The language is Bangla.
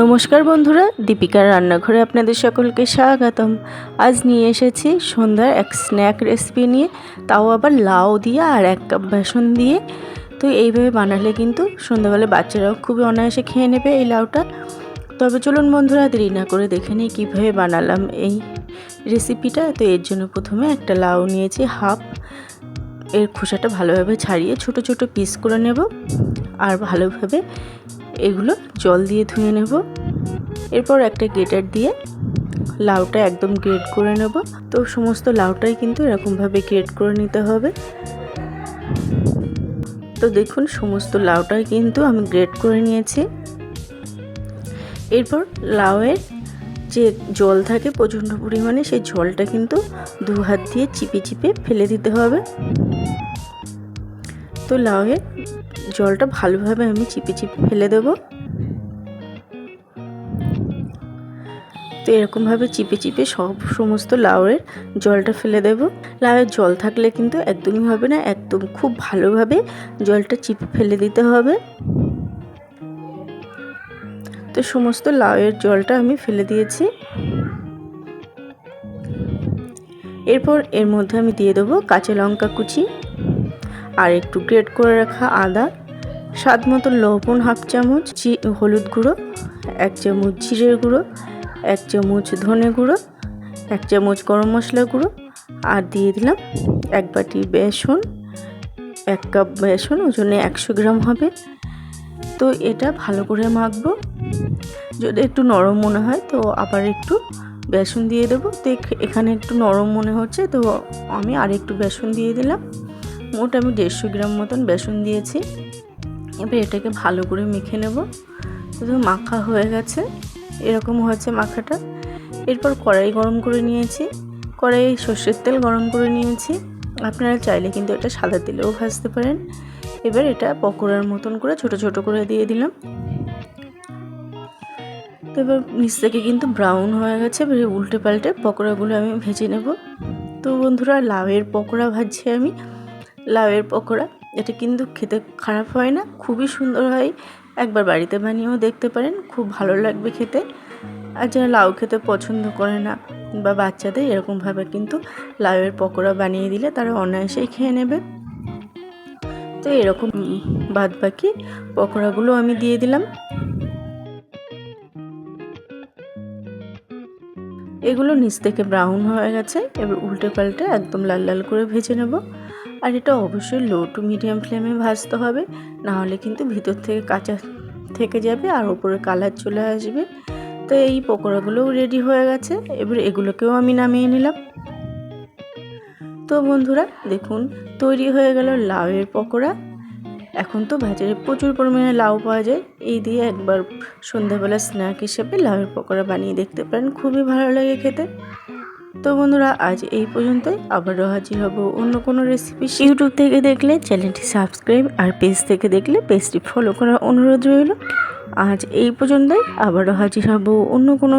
নমস্কার বন্ধুরা, দীপিকার রান্নাঘরে আপনাদের সকলকে স্বাগতম। আজ নিয়ে এসেছি সন্ধ্যার এক স্ন্যাক রেসিপি নিয়ে, তাও আবার লাউ দিয়ে আর এক কাপ বেসন দিয়ে। তো এইভাবে বানালে কিন্তু সন্ধ্যাবেলা বাচ্চারাও খুবই অনায়াসে খেয়ে নেবে এই লাউটা। তবে চলুন বন্ধুরা, দেরি না করে দেখে নিই কীভাবে বানালাম এই রেসিপিটা তো এর জন্য প্রথমে একটা লাউ নিয়েছি, হাফ। এর খোসাটা ভালোভাবে ছাড়িয়ে ছোট ছোট পিস করে নেব। আর ভালোভাবে এগুলো জল দিয়ে ধুয়ে নেব। এরপর একটা গ্রেটার দিয়ে লাউটা একদম গ্রেট করে নেব। তো সমস্ত লাউটাই কিন্তু এরকমভাবে গ্রেট করে নিতে হবে। তো দেখুন, সমস্ত লাউটাই কিন্তু আমি গ্রেট করে নিয়েছি। এরপর লাউয়ের যে জল থাকে প্রচণ্ড পরিমাণে, সেই জলটা কিন্তু দু হাত দিয়ে চিপে চিপে ফেলে দিতে হবে। তো লাউয়ের জলটা ভালোভাবে আমি চিপে চিপে ফেলে দেব। তো এরকমভাবে চিপে চিপে সব সমস্ত লাউয়ের জলটা ফেলে দেব। লাউয়ের জল থাকলে কিন্তু একদমই হবে না, একদম খুব ভালোভাবে জলটা চিপে ফেলে দিতে হবে। তো সমস্ত লাউয়ের জলটা আমি ফেলে দিয়েছি। এরপর এর মধ্যে আমি দিয়ে দেবো কাঁচা লঙ্কা কুচি। আর একটু গ্রেট করে রাখা আদা, স্বাদ মতো লবণ হাফ চামচ হলুদ গুঁড়ো, এক চামচ জিরের গুঁড়ো, এক চামচ ধনে গুঁড়ো, এক চামচ গরম মশলা গুঁড়ো আর দিয়ে দিলাম এক বাটি বেসন, এক কাপ বেসন, ওজনে একশো গ্রাম হবে। তো এটা ভালো করে মাখবো। যদি একটু নরম মনে হয় তো আবার একটু বেসন দিয়ে দেবো। তো এখানে একটু নরম মনে হচ্ছে তো আমি আর একটু বেসন দিয়ে দিলাম। মোট আমি দেড়শো গ্রাম মতন বেসন দিয়েছি। এবার এটাকে ভালো করে মেখে নেব। শুধু মাখা হয়ে গেছে। এরকম হয়েছে মাখাটা। এরপর কড়াই গরম করে নিয়েছি। কড়াই সর্ষের তেল গরম করে নিয়েছি। আপনারা চাইলে কিন্তু এটা সাদা তেলেও ভাজতে পারেন। এবার এটা পকোড়ার মতন করে ছোট ছোট করে দিয়ে দিলাম। তো এবার নিচ থেকে কিন্তু ব্রাউন হয়ে গেছে। এবার উল্টে পাল্টে পকোড়াগুলো আমি ভেজে নেব। তো বন্ধুরা, লাউয়ের পকোড়া ভাজছি আমি। লাউয়ের পকোড়া। এটা কিন্তু খেতে খারাপ হয় না, খুবই সুন্দর হয়। একবার বাড়িতে বানিয়েও দেখতে পারেন, খুব ভালো লাগবে খেতে। আর যারা লাউ খেতে পছন্দ করে না বা বাচ্চাদের, এরকমভাবে কিন্তু লাউয়ের পকোড়া বানিয়ে দিলে তারা অনায়াসেই খেয়ে নেবে। তো এরকম বাদ বাকি পকোড়াগুলো আমি দিয়ে দিলাম। এগুলো নিচ থেকে ব্রাউন হয়ে গেছে, এবার উল্টে পাল্টে একদম লাল লাল করে ভেজে নেব। আর এটা অবশ্যই লো টু মিডিয়াম ফ্লেমে ভাজতে হবে না হলে কিন্তু ভিতর থেকে কাঁচা থেকে যাবে আর ওপরে কালার চলে আসবে। তো এই পকোড়াগুলোও রেডি হয়ে গেছে, এবার এগুলোকেও আমি নামিয়ে নিলাম। তো বন্ধুরা, দেখুন, তৈরি হয়ে গেল লাউয়ের পকোড়া। এখন তো বাজারে প্রচুর পরিমাণে লাউ পাওয়া যায়, এই দিয়ে একবার সন্ধ্যাবেলা স্ন্যাক হিসেবে লাউয়ের পকোড়া বানিয়ে দেখতে পারেন, খুবই ভালো লাগে খেতে। তো বন্ধুরা, আজ এই পর্যন্তই। আবারও হাজির হব অন্য কোনো রেসিপি ইউটিউব থেকে দেখলে, চ্যানেলটি সাবস্ক্রাইব আর পেজ থেকে দেখলে পেজটি ফলো করার অনুরোধ রইল। আজ এই পর্যন্তই। আবারও হাজির হব অন্য কোনো